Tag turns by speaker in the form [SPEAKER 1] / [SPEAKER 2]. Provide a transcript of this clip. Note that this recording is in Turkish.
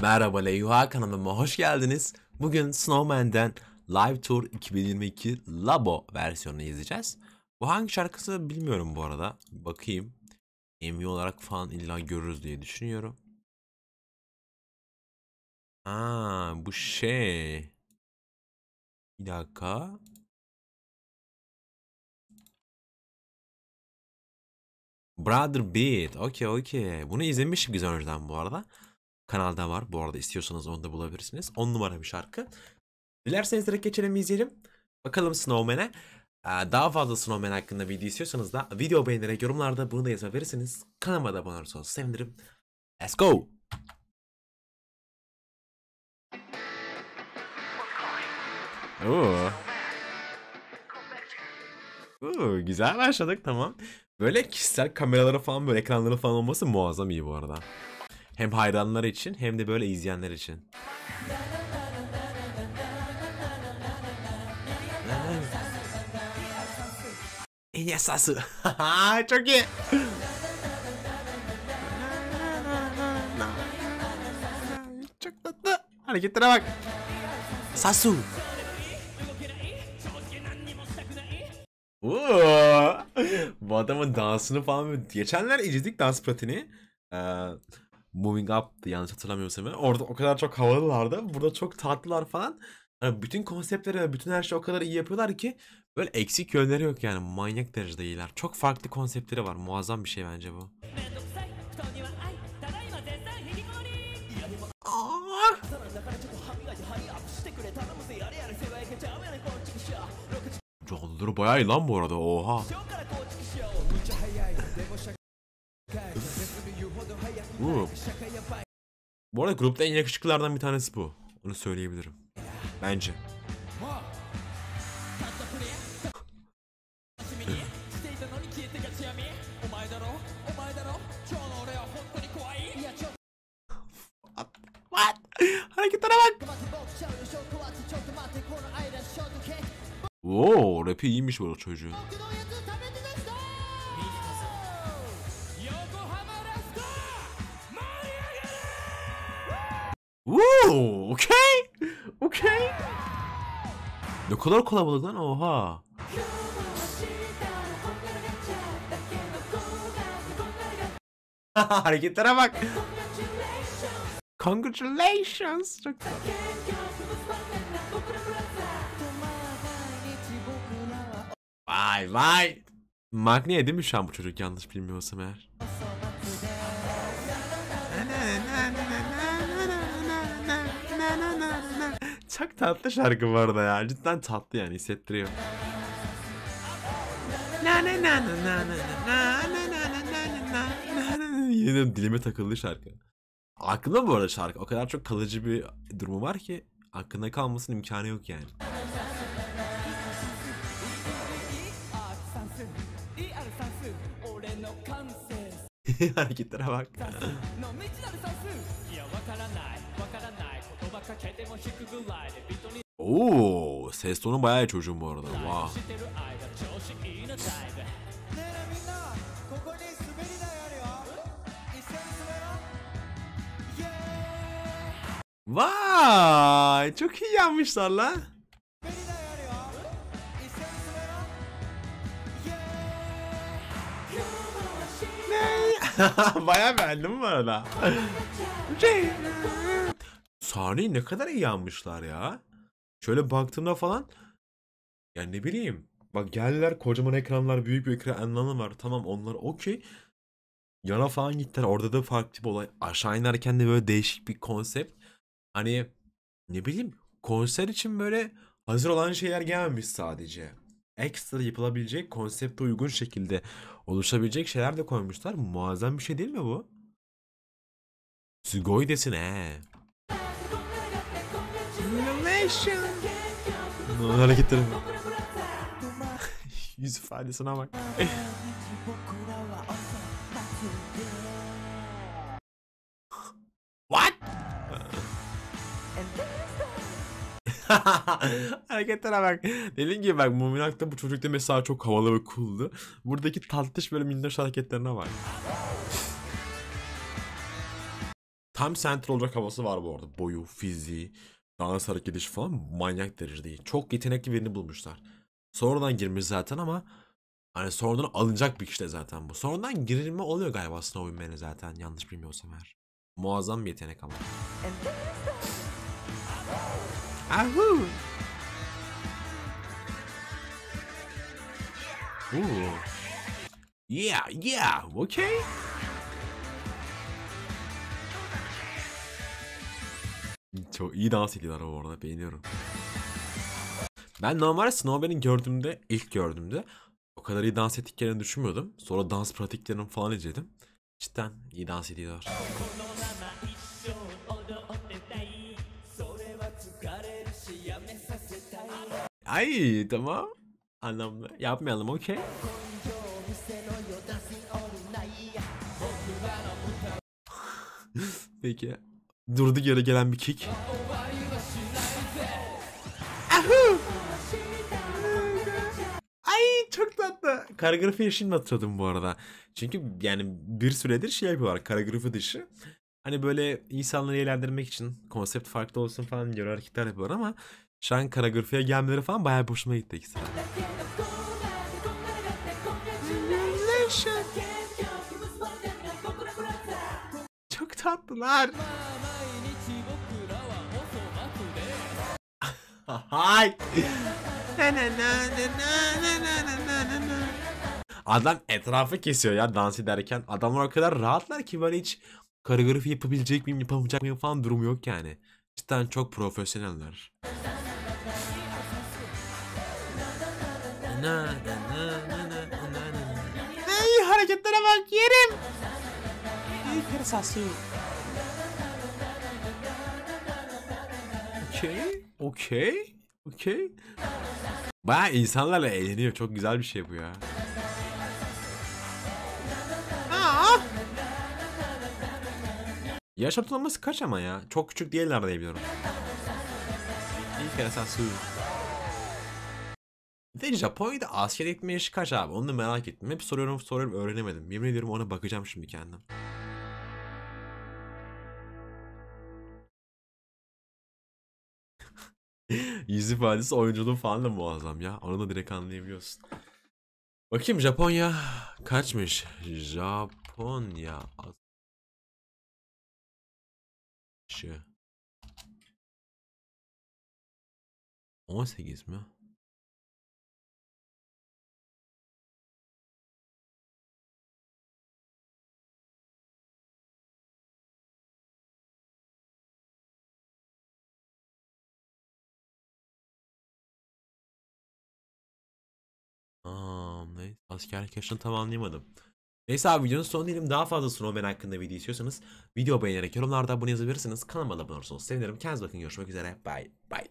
[SPEAKER 1] Merhaba Leyuha kanalıma hoş geldiniz. Bugün Snowman'den Live Tour 2022 Labo versiyonunu izleyeceğiz. Bu hangi şarkısı bilmiyorum bu arada. Bakayım. MV olarak falan illa görürüz diye düşünüyorum. Aa, bu şey. Bir dakika. Brother Beat. Okey okey. Bunu izlemiştik biz önceden bu arada. Kanalda var. Bu arada istiyorsanız onu da bulabilirsiniz. 10 numara bir şarkı. Dilerseniz direkt geçelim izleyelim. Bakalım Snowman'e. Ee, Daha fazla Snowman hakkında video istiyorsanız da video beğenerek yorumlarda bunu da yazabilirsiniz. Kanalıma da abone olursanız sevinirim. Let's go. Oo. Oo, güzel başladık tamam. Böyle kişisel kameraları falan böyle ekranları falan olması muazzam iyi bu arada. Hem hayranlar için hem de böyle izleyenler için. En esası. Çok iyi. Çok tatlı. Hareketlere bak. Sasu. Oo. Bu adamın dansını falan geçenler izledik dans pratiğini. Ee, Moving Up'tı yanlış hatırlamıyorsam. Orada o kadar çok havalılardı. Burada çok tatlılar falan. Hani bütün konseptleri ve bütün her şeyi o kadar iyi yapıyorlar ki böyle eksik yönleri yok yani. Manyak derecede iyiler. Çok farklı konseptleri var. Muazzam bir şey bence bu. Canlıları bayağı iyi lan bu arada. Oha. Bu. Bu arada grupta en yakışıklılardan bir tanesi bu. Onu söyleyebilirim. Bence. What? Hareketlere bak. Oo, rapi iyiymiş bu arada Woo, okey. Okey. Ne kadar kalabalık lan oha. Hareketlere bak. Congratulations. Çok. Vay vay. Magniye değil mi şu an bu çocuk yanlış bilmiyorsam eğer. Çok tatlı şarkı bu arada ya. Cidden tatlı yani hissettiriyor. Yine dilime takıldı şarkı. Aklımda bu arada şarkı. O kadar çok kalıcı bir durumu var ki aklında kalmasının imkanı yok yani. Hareketlere bak. Oo, ses tonu bayağı iyi çocuğum bu arada. Wow. Vay, çok iyi yapmışlar
[SPEAKER 2] la.
[SPEAKER 1] bayağı beğendim bu arada. Şey, Sahneyi ne kadar iyi yapmışlar ya. Şöyle baktığımda falan ya ne bileyim. Bak geldiler kocaman ekranlar büyük bir ekran anlamı var. Tamam onlar okey. Yana falan gittiler. Orada da farklı bir olay. Aşağı inerken de böyle değişik bir konsept. Hani ne bileyim konser için böyle hazır olan şeyler gelmemiş sadece. Ekstra yapılabilecek konsepte uygun şekilde oluşabilecek şeyler de koymuşlar. Muazzam bir şey değil mi bu? Sugoi desin he. Lan hareketlerim. Yüz ifadesine bak. What? Hareketlere bak. Dediğim gibi bak Muminak'ta bu çocuk da mesela çok havalı ve cool'du. Buradaki tatlış böyle minnoş hareketlerine bak. Tam center olacak havası var bu arada. Boyu, fiziği, dans hareket edişi falan manyak derecede. Çok yetenekli birini bulmuşlar. Sonradan girmiş zaten ama hani sonradan alınacak bir kişi de zaten bu. Sonradan girilme oluyor galiba Snowman'e zaten yanlış bilmiyorsam eğer. Muazzam bir yetenek ama. Ahu. Ooh. Yeah, yeah, okay. Çok iyi dans ediyorlar bu arada beğeniyorum. Ben normalde Snowman'i gördüğümde, ilk gördüğümde o kadar iyi dans ettiklerini düşünmüyordum. Sonra dans pratiklerini falan izledim. Cidden iyi dans ediyorlar. Ay tamam. Anlamlı. Yapmayalım okey. Peki. Durduk yere gelen bir kick. Ay çok tatlı. Koreografi şimdi hatırladım bu arada. Çünkü yani bir süredir şey yapıyorlar koreografi dışı. Hani böyle insanları eğlendirmek için konsept farklı olsun falan diyor hareketler yapıyorlar ama şu an koreografiye gelmeleri falan bayağı hoşuma gitti ikisi.
[SPEAKER 3] yaptılar.
[SPEAKER 1] Hay. Adam etrafı kesiyor ya dans ederken. Adamlar o kadar rahatlar ki böyle hiç koreografi yapabilecek miyim yapamayacak mıyım falan durum yok yani. Cidden çok profesyoneller. Ay hareketlere bak yerim. Ay kere saslıyım. Okey. Okey. Okey. Baya insanlarla eğleniyor. Çok güzel bir şey bu ya. Aa! Yaş ortalaması kaç ama ya? Çok küçük değiller diye biliyorum. İyi kere sen su. Bir de Japonya'da askere gitme yaşı kaç abi? Onu da merak ettim. Hep soruyorum soruyorum öğrenemedim. Yemin ediyorum ona bakacağım şimdi kendim. Yüz ifadesi oyunculuğu falan da muazzam ya. Onu da direkt anlayabiliyorsun. Bakayım Japonya kaçmış? Japonya Şu. 18 mi? Neyse. Askerlik yaşını tam anlayamadım. Neyse abi videonun sonu diyelim. Daha fazla Snowman hakkında video istiyorsanız video beğenerek yorumlarda bunu yazabilirsiniz. Kanalıma abone olursanız sevinirim. Kendinize bakın. Görüşmek üzere. Bye. Bye.